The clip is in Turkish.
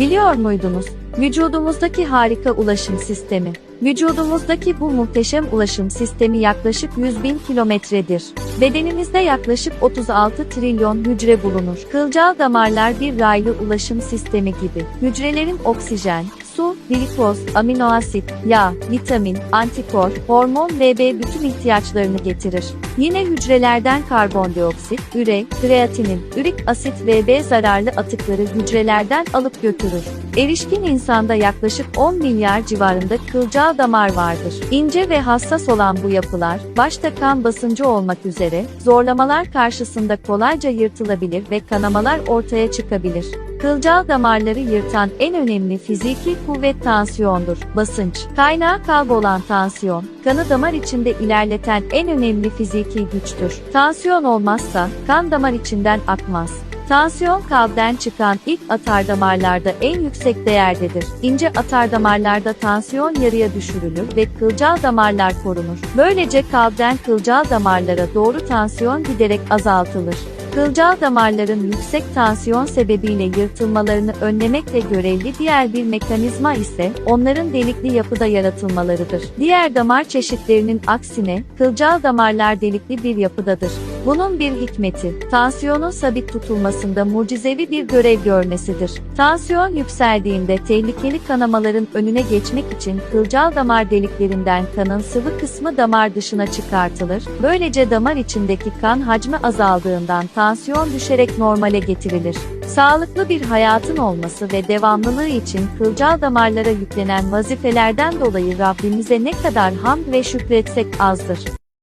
Biliyor muydunuz? Vücudumuzdaki harika ulaşım sistemi. Vücudumuzdaki bu muhteşem ulaşım sistemi yaklaşık 100 bin kilometredir. Bedenimizde yaklaşık 36 trilyon hücre bulunur. Kılcal damarlar bir raylı ulaşım sistemi gibi. Hücrelerin oksijen, su, glikoz, amino asit, yağ, vitamin, antikor, hormon ve B bütün ihtiyaçlarını getirir. Yine hücrelerden karbondioksit, üre, kreatinin, ürik asit ve B zararlı atıkları hücrelerden alıp götürür. Erişkin insanda yaklaşık 10 milyar civarında kılcal damar vardır. İnce ve hassas olan bu yapılar, başta kan basıncı olmak üzere, zorlamalar karşısında kolayca yırtılabilir ve kanamalar ortaya çıkabilir. Kılcal damarları yırtan en önemli fiziki kuvvet tansiyondur. Basınç. Kaynağı kalp olan tansiyon, kanı damar içinde ilerleten en önemli fiziki güçtür. Tansiyon olmazsa, kan damar içinden akmaz. Tansiyon kalpten çıkan ilk atardamarlarda en yüksek değerdedir. İnce atardamarlarda tansiyon yarıya düşürülür ve kılcal damarlar korunur. Böylece kalpten kılcal damarlara doğru tansiyon giderek azaltılır. Kılcal damarların yüksek tansiyon sebebiyle yırtılmalarını önlemekle görevli diğer bir mekanizma ise onların delikli yapıda yaratılmalarıdır. Diğer damar çeşitlerinin aksine kılcal damarlar delikli bir yapıdadır. Bunun bir hikmeti, tansiyonun sabit tutulmasında mucizevi bir görev görmesidir. Tansiyon yükseldiğinde tehlikeli kanamaların önüne geçmek için kılcal damar deliklerinden kanın sıvı kısmı damar dışına çıkartılır. Böylece damar içindeki kan hacmi azaldığından tansiyon düşerek normale getirilir. Sağlıklı bir hayatın olması ve devamlılığı için kılcal damarlara yüklenen vazifelerden dolayı Rabbimize ne kadar hamd ve şükretsek azdır.